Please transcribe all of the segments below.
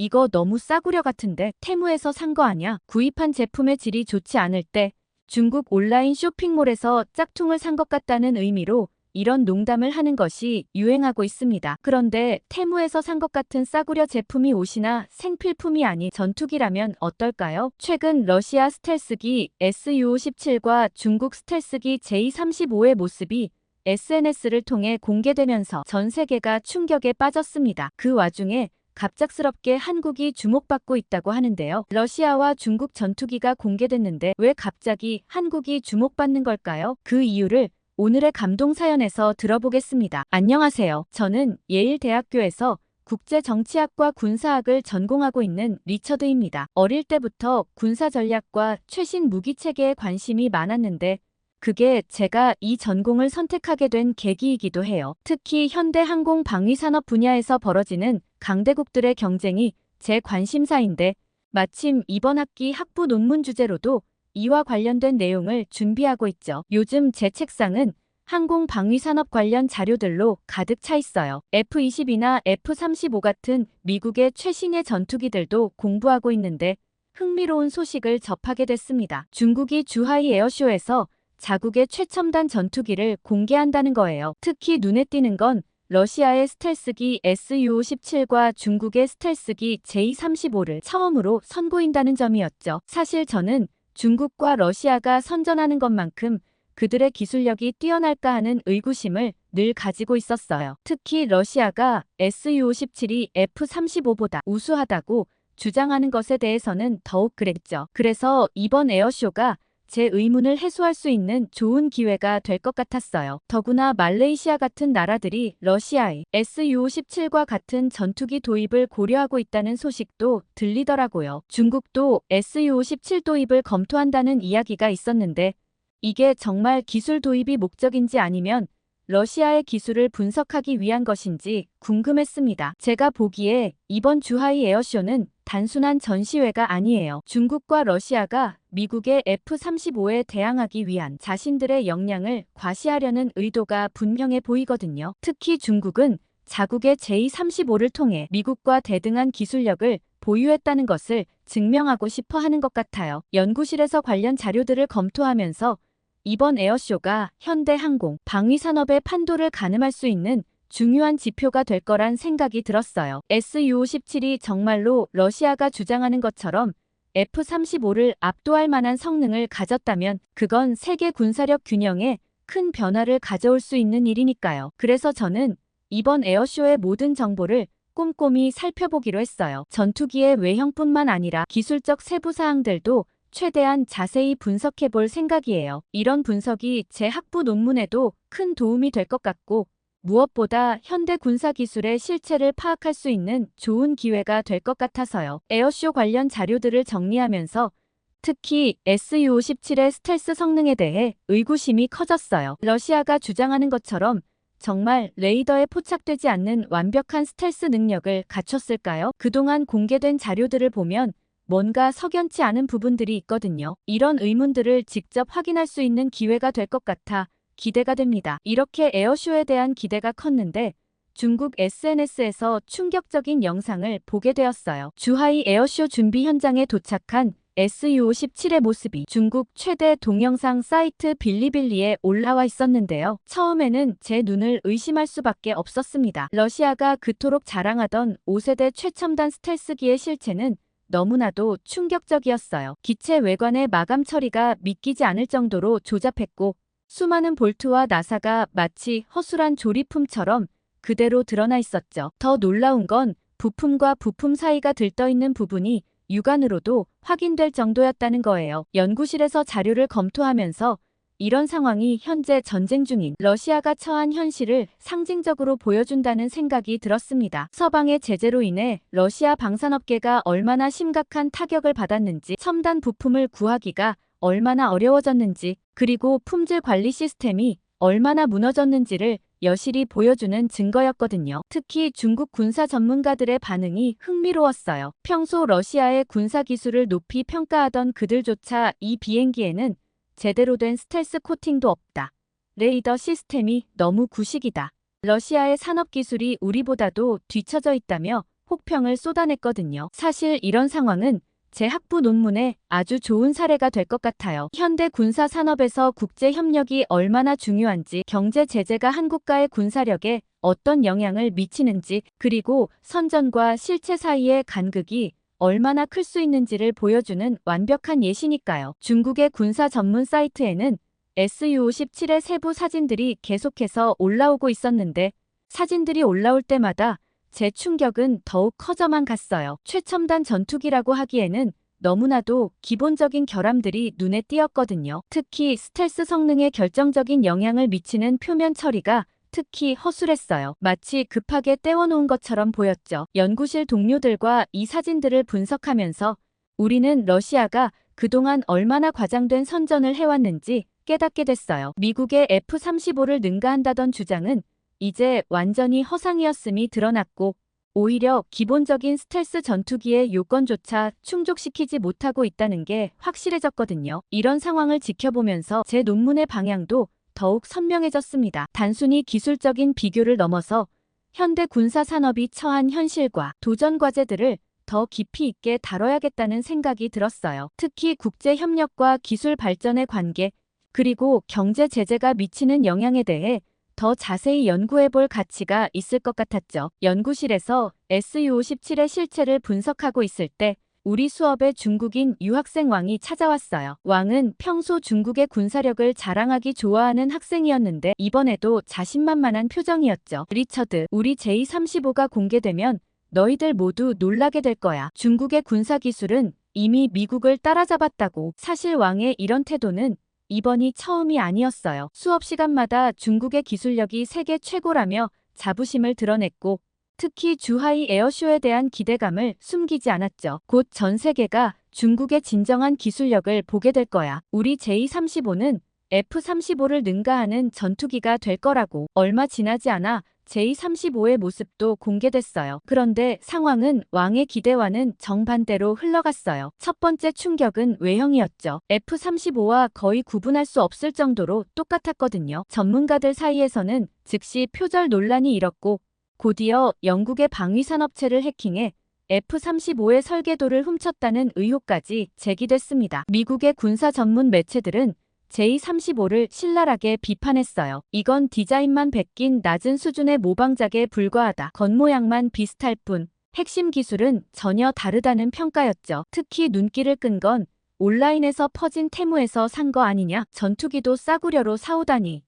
이거 너무 싸구려 같은데 테무에서 산 거 아냐? 구입한 제품의 질이 좋지 않을 때 중국 온라인 쇼핑몰에서 짝퉁을 산 것 같다는 의미로 이런 농담을 하는 것이 유행하고 있습니다. 그런데 테무에서 산 것 같은 싸구려 제품이 옷이나 생필품이 아닌 전투기라면 어떨까요? 최근 러시아 스텔스기 SU-17과 중국 스텔스기 J-35의 모습이 SNS를 통해 공개되면서 전 세계가 충격에 빠졌습니다. 그 와중에 갑작스럽게 한국이 주목받고 있다고 하는데요. 러시아와 중국 전투기가 공개됐는데 왜 갑자기 한국이 주목받는 걸까요? 그 이유를 오늘의 감동 사연에서 들어보겠습니다. 안녕하세요. 저는 예일대학교에서 국제정치학과 군사학을 전공하고 있는 리처드입니다. 어릴 때부터 군사전략과 최신 무기체계에 관심이 많았는데 그게 제가 이 전공을 선택하게 된 계기이기도 해요. 특히 현대 항공 방위 산업 분야에서 벌어지는 강대국들의 경쟁이 제 관심사인데 마침 이번 학기 학부 논문 주제로도 이와 관련된 내용을 준비하고 있죠. 요즘 제 책상은 항공 방위 산업 관련 자료들로 가득 차 있어요. F-22나 F-35 같은 미국의 최신의 전투기들도 공부하고 있는데 흥미로운 소식을 접하게 됐습니다. 중국이 주하이 에어쇼에서 자국의 최첨단 전투기를 공개한다는 거예요. 특히 눈에 띄는 건 러시아의 스텔스기 SU-17과 중국의 스텔스기 J-35를 처음으로 선보인다는 점이었죠. 사실 저는 중국과 러시아가 선전하는 것만큼 그들의 기술력이 뛰어날까 하는 의구심을 늘 가지고 있었어요. 특히 러시아가 SU-17이 F-35보다 우수하다고 주장하는 것에 대해서는 더욱 그랬죠. 그래서 이번 에어쇼가 제 의문을 해소할 수 있는 좋은 기회가 될 것 같았어요. 더구나 말레이시아 같은 나라들이 러시아의 SU-17과 같은 전투기 도입을 고려하고 있다는 소식도 들리더라고요. 중국도 SU-17 도입을 검토한다는 이야기가 있었는데 이게 정말 기술 도입이 목적인지 아니면 러시아의 기술을 분석하기 위한 것인지 궁금했습니다. 제가 보기에 이번 주하이 에어쇼는 단순한 전시회가 아니에요. 중국과 러시아가 미국의 F-35에 대항하기 위한 자신들의 역량을 과시하려는 의도가 분명해 보이거든요. 특히 중국은 자국의 J-35를 통해 미국과 대등한 기술력을 보유했다는 것을 증명하고 싶어 하는 것 같아요. 연구실에서 관련 자료들을 검토하면서 이번 에어쇼가 현대 항공, 방위 산업의 판도를 가늠할 수 있는 중요한 지표가 될 거란 생각이 들었어요. SU-17이 정말로 러시아가 주장하는 것처럼 F-35를 압도할 만한 성능을 가졌다면 그건 세계 군사력 균형에 큰 변화를 가져올 수 있는 일이니까요. 그래서 저는 이번 에어쇼의 모든 정보를 꼼꼼히 살펴보기로 했어요. 전투기의 외형뿐만 아니라 기술적 세부 사항들도 최대한 자세히 분석해 볼 생각이에요. 이런 분석이 제 학부 논문에도 큰 도움이 될 것 같고 무엇보다 현대 군사 기술의 실체를 파악할 수 있는 좋은 기회가 될 것 같아서요. 에어쇼 관련 자료들을 정리하면서 특히 SU-17의 스텔스 성능에 대해 의구심이 커졌어요. 러시아가 주장하는 것처럼 정말 레이더에 포착되지 않는 완벽한 스텔스 능력을 갖췄을까요? 그동안 공개된 자료들을 보면 뭔가 석연치 않은 부분들이 있거든요. 이런 의문들을 직접 확인할 수 있는 기회가 될 것 같아 기대가 됩니다. 이렇게 에어쇼에 대한 기대가 컸는데 중국 SNS에서 충격적인 영상을 보게 되었어요. 주하이 에어쇼 준비 현장에 도착한 SU-17의 모습이 중국 최대 동영상 사이트 빌리빌리에 올라와 있었는데요. 처음에는 제 눈을 의심할 수밖에 없었습니다. 러시아가 그토록 자랑하던 5세대 최첨단 스텔스기의 실체는 너무나도 충격적이었어요. 기체 외관의 마감 처리가 믿기지 않을 정도로 조잡했고 수많은 볼트와 나사가 마치 허술한 조립품처럼 그대로 드러나 있었죠. 더 놀라운 건 부품과 부품 사이가 들떠있는 부분이 육안으로도 확인될 정도였다는 거예요. 연구실에서 자료를 검토하면서 이런 상황이 현재 전쟁 중인 러시아가 처한 현실을 상징적으로 보여준다는 생각이 들었습니다. 서방의 제재로 인해 러시아 방산업계가 얼마나 심각한 타격을 받았는지 첨단 부품을 구하기가 얼마나 어려워졌는지 그리고 품질 관리 시스템이 얼마나 무너졌는지를 여실히 보여주는 증거였거든요. 특히 중국 군사 전문가들의 반응이 흥미로웠어요. 평소 러시아의 군사 기술을 높이 평가하던 그들조차 이 비행기에는 제대로 된 스텔스 코팅도 없다. 레이더 시스템이 너무 구식이다. 러시아의 산업 기술이 우리보다도 뒤처져 있다며 혹평을 쏟아냈거든요. 사실 이런 상황은 제 학부 논문에 아주 좋은 사례가 될 것 같아요. 현대 군사 산업에서 국제 협력이 얼마나 중요한지, 경제 제재가 한국과의 군사력에 어떤 영향을 미치는지, 그리고 선전과 실체 사이의 간극이 얼마나 클 수 있는지를 보여주는 완벽한 예시니까요. 중국의 군사 전문 사이트에는 SU-57의 세부 사진들이 계속해서 올라오고 있었는데, 사진들이 올라올 때마다 제 충격은 더욱 커져만 갔어요. 최첨단 전투기라고 하기에는 너무나도 기본적인 결함들이 눈에 띄었거든요. 특히 스텔스 성능에 결정적인 영향을 미치는 표면 처리가 특히 허술했어요. 마치 급하게 떼워놓은 것처럼 보였죠. 연구실 동료들과 이 사진들을 분석하면서 우리는 러시아가 그동안 얼마나 과장된 선전을 해왔는지 깨닫게 됐어요. 미국의 F-35를 능가한다던 주장은 이제 완전히 허상이었음이 드러났고 오히려 기본적인 스텔스 전투기의 요건조차 충족시키지 못하고 있다는 게 확실해졌거든요. 이런 상황을 지켜보면서 제 논문의 방향도 더욱 선명해졌습니다. 단순히 기술적인 비교를 넘어서 현대 군사 산업이 처한 현실과 도전 과제들을 더 깊이 있게 다뤄야겠다는 생각이 들었어요. 특히 국제 협력과 기술 발전의 관계, 그리고 경제 제재가 미치는 영향에 대해 더 자세히 연구해 볼 가치가 있을 것 같았죠. 연구실에서 SU-57의 실체를 분석하고 있을 때 우리 수업에 중국인 유학생 왕이 찾아왔어요. 왕은 평소 중국의 군사력을 자랑하기 좋아하는 학생이었는데 이번에도 자신만만한 표정이었죠. 리처드, 우리 J-35가 공개되면 너희들 모두 놀라게 될 거야. 중국의 군사기술은 이미 미국을 따라잡았다고. 사실 왕의 이런 태도는 이번이 처음이 아니었어요. 수업 시간마다 중국의 기술력이 세계 최고라며 자부심을 드러냈고 특히 주하이 에어쇼에 대한 기대감을 숨기지 않았죠. 곧 전 세계가 중국의 진정한 기술력을 보게 될 거야. 우리 J-35는 F-35를 능가하는 전투기가 될 거라고. 얼마 지나지 않아 J-35의 모습도 공개됐어요. 그런데 상황은 왕의 기대와는 정반대로 흘러갔어요. 첫 번째 충격은 외형이었죠. F-35와 거의 구분할 수 없을 정도로 똑같았거든요. 전문가들 사이에서는 즉시 표절 논란이 일었고 곧이어 영국의 방위산업체를 해킹해 F-35의 설계도를 훔쳤다는 의혹까지 제기됐습니다. 미국의 군사 전문 매체들은 J-35를 신랄하게 비판했어요. 이건 디자인만 베낀 낮은 수준의 모방작에 불과하다. 겉모양만 비슷할 뿐 핵심 기술은 전혀 다르다는 평가였죠. 특히 눈길을 끈 건 온라인에서 퍼진 테무에서 산 거 아니냐. 전투기도 싸구려로 사오다니.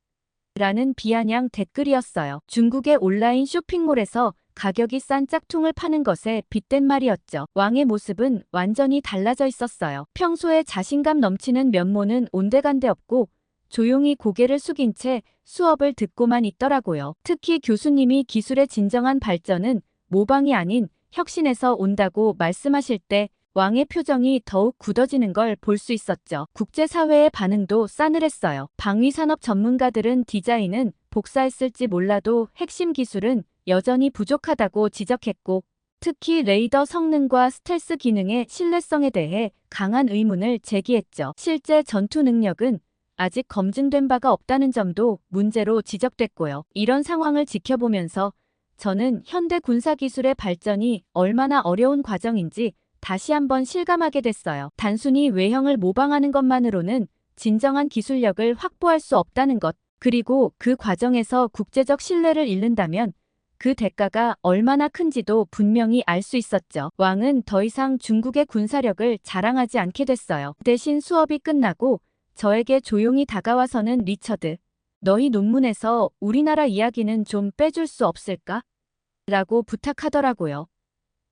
라는 비아냥 댓글이었어요. 중국의 온라인 쇼핑몰에서 가격이 싼 짝퉁을 파는 것에 빗댄 말이었죠. 왕의 모습은 완전히 달라져 있었어요. 평소에 자신감 넘치는 면모는 온데간데 없고 조용히 고개를 숙인 채 수업을 듣고만 있더라고요. 특히 교수님이 기술의 진정한 발전은 모방이 아닌 혁신에서 온다고 말씀하실 때 왕의 표정이 더욱 굳어지는 걸 볼 수 있었죠. 국제사회의 반응도 싸늘했어요. 방위산업 전문가들은 디자인은 복사했을지 몰라도 핵심 기술은 여전히 부족하다고 지적했고 특히 레이더 성능과 스텔스 기능의 신뢰성에 대해 강한 의문을 제기했죠. 실제 전투 능력은 아직 검증된 바가 없다는 점도 문제로 지적됐고요. 이런 상황을 지켜보면서 저는 현대 군사기술의 발전이 얼마나 어려운 과정인지 다시 한번 실감하게 됐어요. 단순히 외형을 모방하는 것만으로는 진정한 기술력을 확보할 수 없다는 것, 그리고 그 과정에서 국제적 신뢰를 잃는다면 그 대가가 얼마나 큰지도 분명히 알 수 있었죠. 왕은 더 이상 중국의 군사력을 자랑하지 않게 됐어요. 대신 수업이 끝나고 저에게 조용히 다가와서는 리처드, 너희 논문에서 우리나라 이야기는 좀 빼줄 수 없을까? 라고 부탁하더라고요.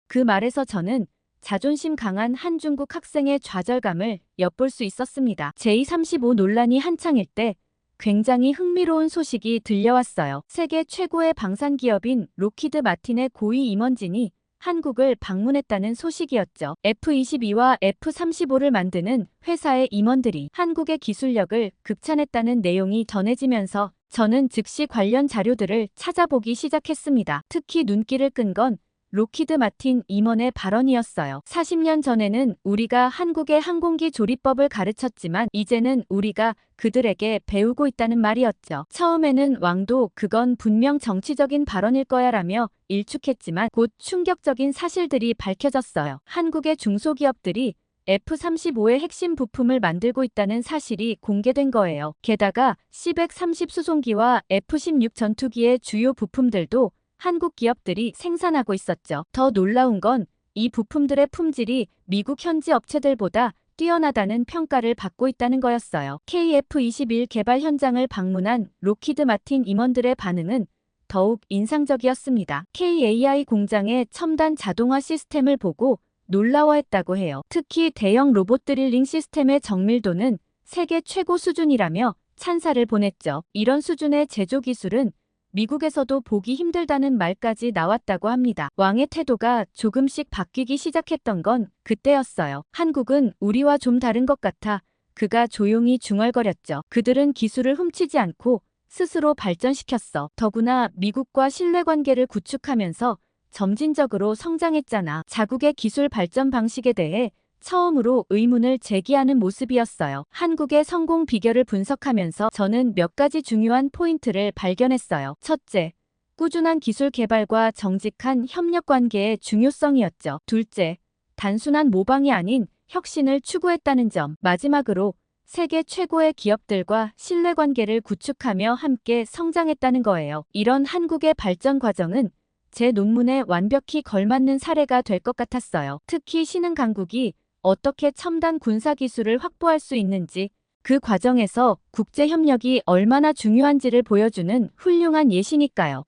그 말에서 저는 자존심 강한 한 중국 학생의 좌절감을 엿볼 수 있었습니다. 제235 논란이 한창일 때 굉장히 흥미로운 소식이 들려왔어요. 세계 최고의 방산 기업인 로키드 마틴의 고위 임원진이 한국을 방문했다는 소식이었죠. F-22와 F-35를 만드는 회사의 임원들이 한국의 기술력을 극찬했다는 내용이 전해지면서 저는 즉시 관련 자료들을 찾아보기 시작했습니다. 특히 눈길을 끈 건 로키드 마틴 임원의 발언이었어요. 40년 전에는 우리가 한국의 항공기 조립법을 가르쳤지만 이제는 우리가 그들에게 배우고 있다는 말이었죠. 처음에는 왕도 그건 분명 정치적인 발언일 거야 라며 일축했지만 곧 충격적인 사실들이 밝혀졌어요. 한국의 중소기업들이 F-35의 핵심 부품을 만들고 있다는 사실이 공개된 거예요. 게다가 C-130 수송기와 F-16 전투기의 주요 부품들도 한국 기업들이 생산하고 있었죠. 더 놀라운 건 이 부품들의 품질이 미국 현지 업체들보다 뛰어나다는 평가를 받고 있다는 거였어요. KF-21 개발 현장을 방문한 로키드 마틴 임원들의 반응은 더욱 인상적이었습니다. KAI 공장의 첨단 자동화 시스템을 보고 놀라워했다고 해요. 특히 대형 로봇 드릴링 시스템의 정밀도는 세계 최고 수준이라며 찬사를 보냈죠. 이런 수준의 제조 기술은 미국에서도 보기 힘들다는 말까지 나왔다고 합니다. 왕의 태도가 조금씩 바뀌기 시작했던 건 그때였어요. 한국은 우리와 좀 다른 것 같아 그가 조용히 중얼거렸죠. 그들은 기술을 훔치지 않고 스스로 발전시켰어. 더구나 미국과 신뢰관계를 구축하면서 점진적으로 성장했잖아. 자국의 기술 발전 방식에 대해 처음으로 의문을 제기하는 모습이었어요. 한국의 성공 비결을 분석하면서 저는 몇 가지 중요한 포인트를 발견했어요. 첫째, 꾸준한 기술 개발과 정직한 협력 관계의 중요성이었죠. 둘째, 단순한 모방이 아닌 혁신을 추구했다는 점. 마지막으로 세계 최고의 기업들과 신뢰관계를 구축하며 함께 성장했다는 거예요. 이런 한국의 발전 과정은 제 논문에 완벽히 걸맞는 사례가 될 것 같았어요. 특히 신흥 강국이 어떻게 첨단 군사 기술을 확보할 수 있는지 그 과정에서 국제 협력이 얼마나 중요한지를 보여주는 훌륭한 예시니까요.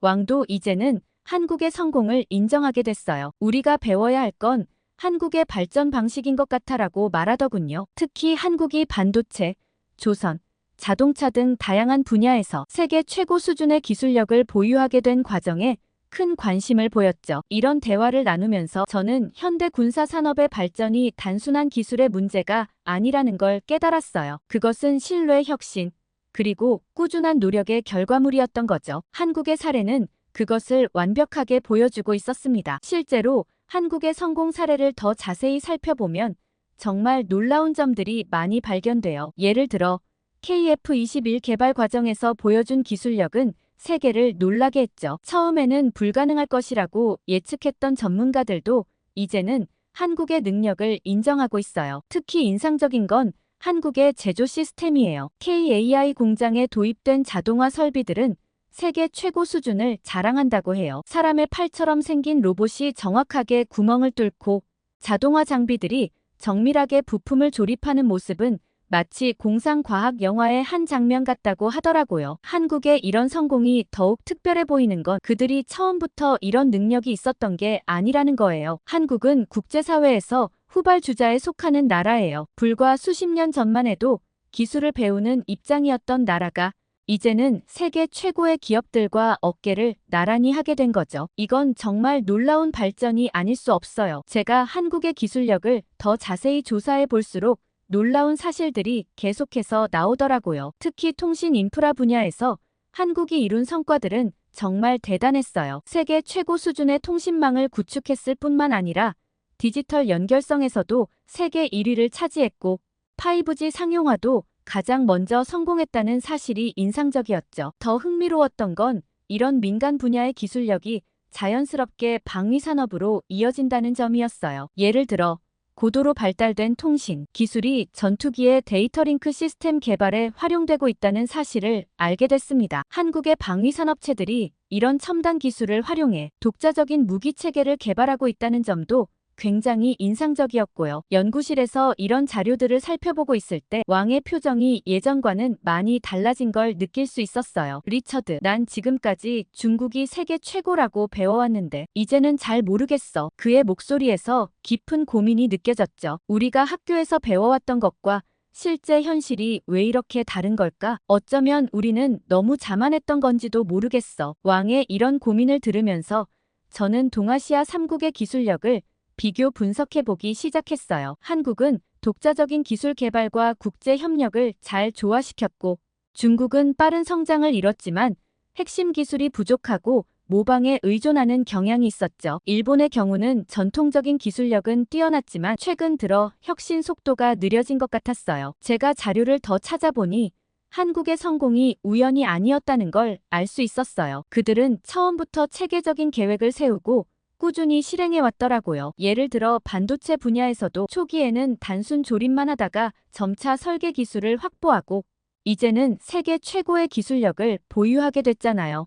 왕도 이제는 한국의 성공을 인정하게 됐어요. 우리가 배워야 할 건 한국의 발전 방식인 것 같아라고 말하더군요. 특히 한국이 반도체, 조선, 자동차 등 다양한 분야에서 세계 최고 수준의 기술력을 보유하게 된 과정에 큰 관심을 보였죠. 이런 대화를 나누면서 저는 현대 군사 산업의 발전이 단순한 기술의 문제가 아니라는 걸 깨달았어요. 그것은 신뢰 혁신, 그리고 꾸준한 노력의 결과물이었던 거죠. 한국의 사례는 그것을 완벽하게 보여주고 있었습니다. 실제로 한국의 성공 사례를 더 자세히 살펴보면 정말 놀라운 점들이 많이 발견돼요. 예를 들어 KF-21 개발 과정에서 보여준 기술력은 세계를 놀라게 했죠. 처음에는 불가능할 것이라고 예측했던 전문가들도 이제는 한국의 능력을 인정하고 있어요. 특히 인상적인 건 한국의 제조 시스템이에요. KAI 공장에 도입된 자동화 설비들은 세계 최고 수준을 자랑한다고 해요. 사람의 팔처럼 생긴 로봇이 정확하게 구멍을 뚫고 자동화 장비들이 정밀하게 부품을 조립하는 모습은 마치 공상과학 영화의 한 장면 같다고 하더라고요. 한국의 이런 성공이 더욱 특별해 보이는 건 그들이 처음부터 이런 능력이 있었던 게 아니라는 거예요. 한국은 국제사회에서 후발주자에 속하는 나라예요. 불과 수십 년 전만 해도 기술을 배우는 입장이었던 나라가 이제는 세계 최고의 기업들과 어깨를 나란히 하게 된 거죠. 이건 정말 놀라운 발전이 아닐 수 없어요. 제가 한국의 기술력을 더 자세히 조사해 볼수록 놀라운 사실들이 계속해서 나오더라고요. 특히 통신 인프라 분야에서 한국이 이룬 성과들은 정말 대단했어요. 세계 최고 수준의 통신망을 구축했을 뿐만 아니라 디지털 연결성에서도 세계 1위를 차지했고 5G 상용화도 가장 먼저 성공했다는 사실이 인상적이었죠. 더 흥미로웠던 건 이런 민간 분야의 기술력이 자연스럽게 방위 산업으로 이어진다는 점이었어요. 예를 들어 고도로 발달된 통신 기술이 전투기의 데이터 링크 시스템 개발에 활용되고 있다는 사실을 알게 됐습니다. 한국의 방위 산업체들이 이런 첨단 기술을 활용해 독자적인 무기 체계를 개발하고 있다는 점도 굉장히 인상적이었고요. 연구실에서 이런 자료들을 살펴보고 있을 때 왕의 표정이 예전과는 많이 달라진 걸 느낄 수 있었어요. 리처드, 난 지금까지 중국이 세계 최고라고 배워왔는데 이제는 잘 모르겠어. 그의 목소리에서 깊은 고민이 느껴졌죠. 우리가 학교에서 배워왔던 것과 실제 현실이 왜 이렇게 다른 걸까? 어쩌면 우리는 너무 자만했던 건지도 모르겠어. 왕의 이런 고민을 들으면서 저는 동아시아 3국의 기술력을 비교 분석해보기 시작했어요. 한국은 독자적인 기술 개발과 국제 협력을 잘 조화시켰고 중국은 빠른 성장을 이뤘지만 핵심 기술이 부족하고 모방에 의존하는 경향이 있었죠. 일본의 경우는 전통적인 기술력은 뛰어났지만 최근 들어 혁신 속도가 느려진 것 같았어요. 제가 자료를 더 찾아보니 한국의 성공이 우연이 아니었다는 걸 알 수 있었어요. 그들은 처음부터 체계적인 계획을 세우고 꾸준히 실행해 왔더라고요. 예를 들어 반도체 분야에서도 초기에는 단순 조립만 하다가 점차 설계 기술을 확보하고 이제는 세계 최고의 기술력을 보유하게 됐잖아요.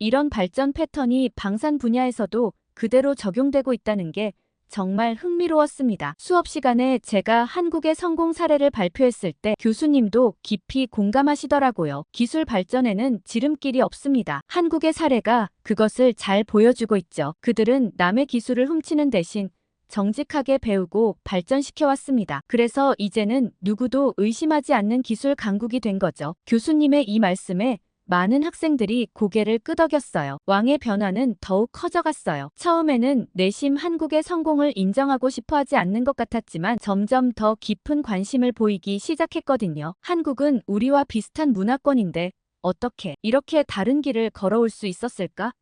이런 발전 패턴이 방산 분야에서도 그대로 적용되고 있다는 게 정말 흥미로웠습니다. 수업 시간에 제가 한국의 성공 사례를 발표했을 때 교수님도 깊이 공감하시더라고요. 기술 발전에는 지름길이 없습니다. 한국의 사례가 그것을 잘 보여주고 있죠. 그들은 남의 기술을 훔치는 대신 정직하게 배우고 발전시켜왔습니다. 그래서 이제는 누구도 의심하지 않는 기술 강국이 된 거죠. 교수님의 이 말씀에 많은 학생들이 고개를 끄덕였어요. 왕의 변화는 더욱 커져갔어요. 처음에는 내심 한국의 성공을 인정하고 싶어 하지 않는 것 같았지만 점점 더 깊은 관심을 보이기 시작했거든요. 한국은 우리와 비슷한 문화권인데 어떻게 이렇게 다른 길을 걸어올 수 있었을까?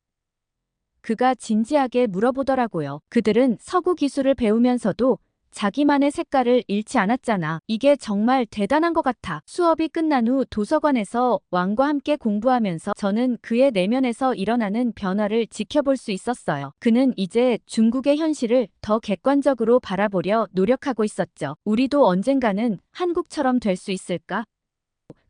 그가 진지하게 물어보더라고요. 그들은 서구 기술을 배우면서도 자기만의 색깔을 잃지 않았잖아. 이게 정말 대단한 것 같아. 수업이 끝난 후 도서관에서 왕과 함께 공부하면서 저는 그의 내면에서 일어나는 변화를 지켜볼 수 있었어요. 그는 이제 중국의 현실을 더 객관적으로 바라보려 노력하고 있었죠. 우리도 언젠가는 한국처럼 될 수 있을까?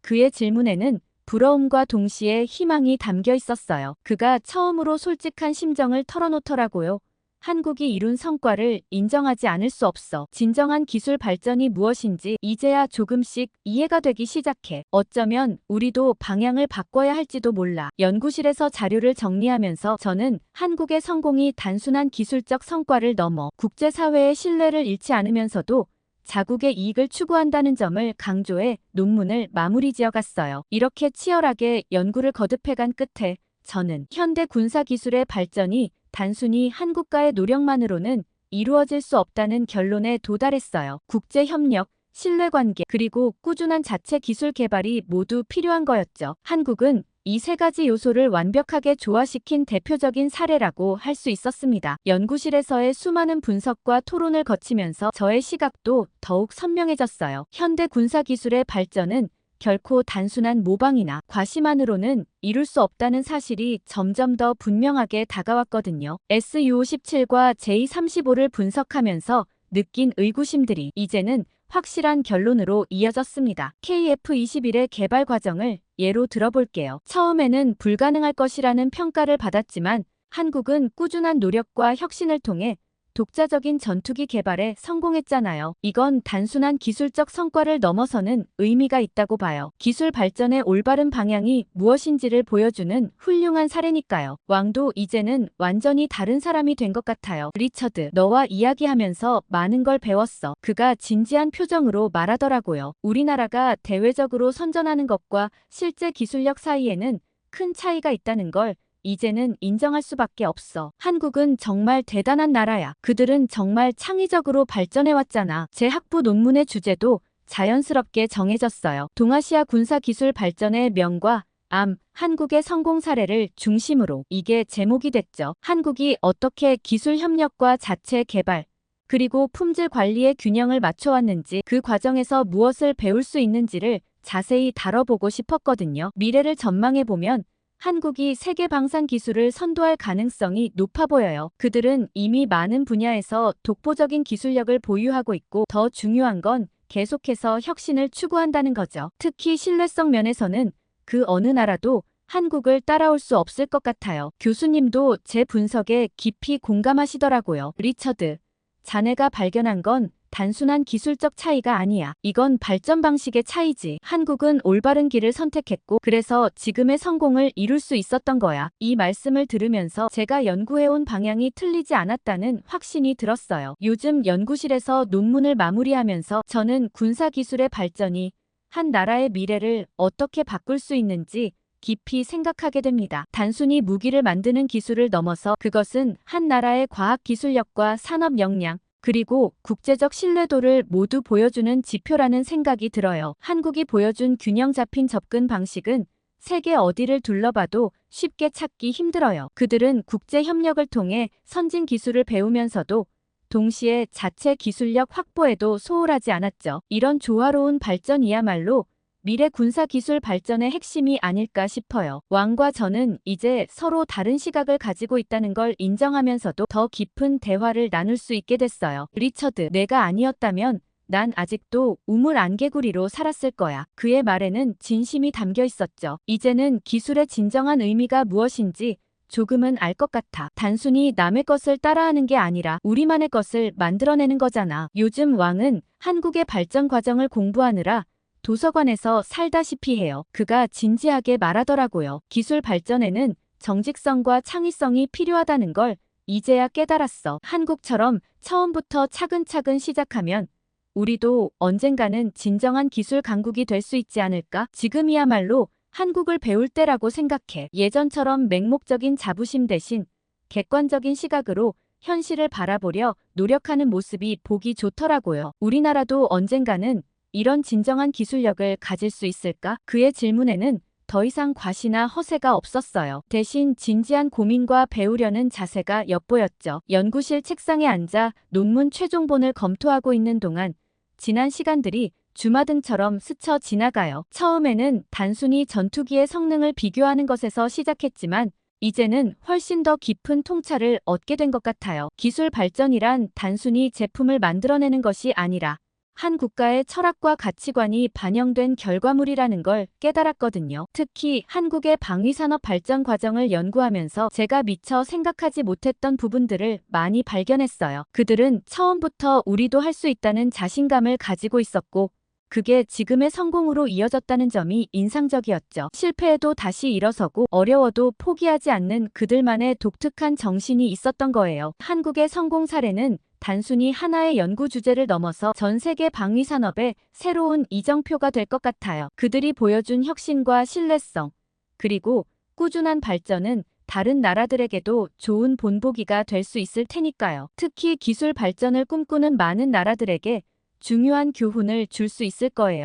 그의 질문에는 부러움과 동시에 희망이 담겨 있었어요. 그가 처음으로 솔직한 심정을 털어놓더라고요. 한국이 이룬 성과를 인정하지 않을 수 없어. 진정한 기술 발전이 무엇인지 이제야 조금씩 이해가 되기 시작해. 어쩌면 우리도 방향을 바꿔야 할지도 몰라. 연구실에서 자료를 정리하면서 저는 한국의 성공이 단순한 기술적 성과를 넘어 국제사회의 신뢰를 잃지 않으면서도 자국의 이익을 추구한다는 점을 강조해 논문을 마무리 지어갔어요. 이렇게 치열하게 연구를 거듭해간 끝에 저는 현대 군사 기술의 발전이 단순히 한국가의 노력만으로는 이루어질 수 없다는 결론에 도달했어요. 국제 협력, 신뢰관계, 그리고 꾸준한 자체 기술 개발이 모두 필요한 거였죠. 한국은 이 세 가지 요소를 완벽하게 조화시킨 대표적인 사례라고 할 수 있었습니다. 연구실에서의 수많은 분석과 토론을 거치면서 저의 시각도 더욱 선명해졌어요. 현대 군사 기술의 발전은 결코 단순한 모방이나 과시만으로는 이룰 수 없다는 사실이 점점 더 분명하게 다가왔거든요. SU-57과 J-35를 분석하면서 느낀 의구심들이 이제는 확실한 결론으로 이어졌습니다. KF-21의 개발 과정을 예로 들어볼게요. 처음에는 불가능할 것이라는 평가를 받았지만 한국은 꾸준한 노력과 혁신을 통해 독자적인 전투기 개발에 성공했잖아요. 이건 단순한 기술적 성과를 넘어서는 의미가 있다고 봐요. 기술 발전의 올바른 방향이 무엇인지를 보여주는 훌륭한 사례니까요. 왕도 이제는 완전히 다른 사람이 된 것 같아요. 리처드, 너와 이야기하면서 많은 걸 배웠어. 그가 진지한 표정으로 말하더라고요. 우리나라가 대외적으로 선전하는 것과 실제 기술력 사이에는 큰 차이가 있다는 걸 이제는 인정할 수밖에 없어. 한국은 정말 대단한 나라야. 그들은 정말 창의적으로 발전해왔잖아. 제 학부 논문의 주제도 자연스럽게 정해졌어요. 동아시아 군사기술 발전의 명과 암, 한국의 성공 사례를 중심으로 이게 제목이 됐죠. 한국이 어떻게 기술 협력과 자체 개발, 그리고 품질 관리의 균형을 맞춰왔는지 그 과정에서 무엇을 배울 수 있는지를 자세히 다뤄보고 싶었거든요. 미래를 전망해보면 한국이 세계 방산 기술을 선도할 가능성이 높아 보여요. 그들은 이미 많은 분야에서 독보적인 기술력을 보유하고 있고 더 중요한 건 계속해서 혁신을 추구한다는 거죠. 특히 신뢰성 면에서는 그 어느 나라도 한국을 따라올 수 없을 것 같아요. 교수님도 제 분석에 깊이 공감하시더라고요. 리처드, 자네가 발견한 건 단순한 기술적 차이가 아니야. 이건 발전 방식의 차이지. 한국은 올바른 길을 선택했고 그래서 지금의 성공을 이룰 수 있었던 거야. 이 말씀을 들으면서 제가 연구해온 방향이 틀리지 않았다는 확신이 들었어요. 요즘 연구실에서 논문을 마무리하면서 저는 군사기술의 발전이 한 나라의 미래를 어떻게 바꿀 수 있는지 깊이 생각하게 됩니다. 단순히 무기를 만드는 기술을 넘어서 그것은 한 나라의 과학 기술력과 산업 역량, 그리고 국제적 신뢰도를 모두 보여주는 지표라는 생각이 들어요. 한국이 보여준 균형 잡힌 접근 방식은 세계 어디를 둘러봐도 쉽게 찾기 힘들어요. 그들은 국제 협력을 통해 선진 기술을 배우면서도 동시에 자체 기술력 확보에도 소홀하지 않았죠. 이런 조화로운 발전이야말로 미래 군사 기술 발전의 핵심이 아닐까 싶어요. 왕과 저는 이제 서로 다른 시각을 가지고 있다는 걸 인정하면서도 더 깊은 대화를 나눌 수 있게 됐어요. 리처드, 내가 아니었다면 난 아직도 우물 안개구리로 살았을 거야. 그의 말에는 진심이 담겨 있었죠. 이제는 기술의 진정한 의미가 무엇인지 조금은 알 것 같아. 단순히 남의 것을 따라하는 게 아니라 우리만의 것을 만들어내는 거잖아. 요즘 왕은 한국의 발전 과정을 공부하느라 도서관에서 살다시피 해요. 그가 진지하게 말하더라고요. 기술 발전에는 정직성과 창의성이 필요하다는 걸 이제야 깨달았어. 한국처럼 처음부터 차근차근 시작하면 우리도 언젠가는 진정한 기술 강국이 될 수 있지 않을까? 지금이야말로 한국을 배울 때라고 생각해. 예전처럼 맹목적인 자부심 대신 객관적인 시각으로 현실을 바라보려 노력하는 모습이 보기 좋더라고요. 우리나라도 언젠가는 이런 진정한 기술력을 가질 수 있을까? 그의 질문에는 더 이상 과시나 허세가 없었어요. 대신 진지한 고민과 배우려는 자세가 엿보였죠. 연구실 책상에 앉아 논문 최종본을 검토하고 있는 동안 지난 시간들이 주마등처럼 스쳐 지나가요. 처음에는 단순히 전투기의 성능을 비교하는 것에서 시작했지만 이제는 훨씬 더 깊은 통찰을 얻게 된 것 같아요. 기술 발전이란 단순히 제품을 만들어내는 것이 아니라 한 국가의 철학과 가치관이 반영된 결과물이라는 걸 깨달았거든요. 특히 한국의 방위산업 발전 과정을 연구하면서 제가 미처 생각하지 못했던 부분들을 많이 발견했어요. 그들은 처음부터 우리도 할 수 있다는 자신감을 가지고 있었고 그게 지금의 성공으로 이어졌다는 점이 인상적이었죠. 실패해도 다시 일어서고 어려워도 포기하지 않는 그들만의 독특한 정신이 있었던 거예요. 한국의 성공 사례는 단순히 하나의 연구 주제를 넘어서 전 세계 방위 산업의 새로운 이정표가 될 것 같아요. 그들이 보여준 혁신과 신뢰성, 그리고 꾸준한 발전은 다른 나라들에게도 좋은 본보기가 될 수 있을 테니까요. 특히 기술 발전을 꿈꾸는 많은 나라들에게 중요한 교훈을 줄 수 있을 거예요.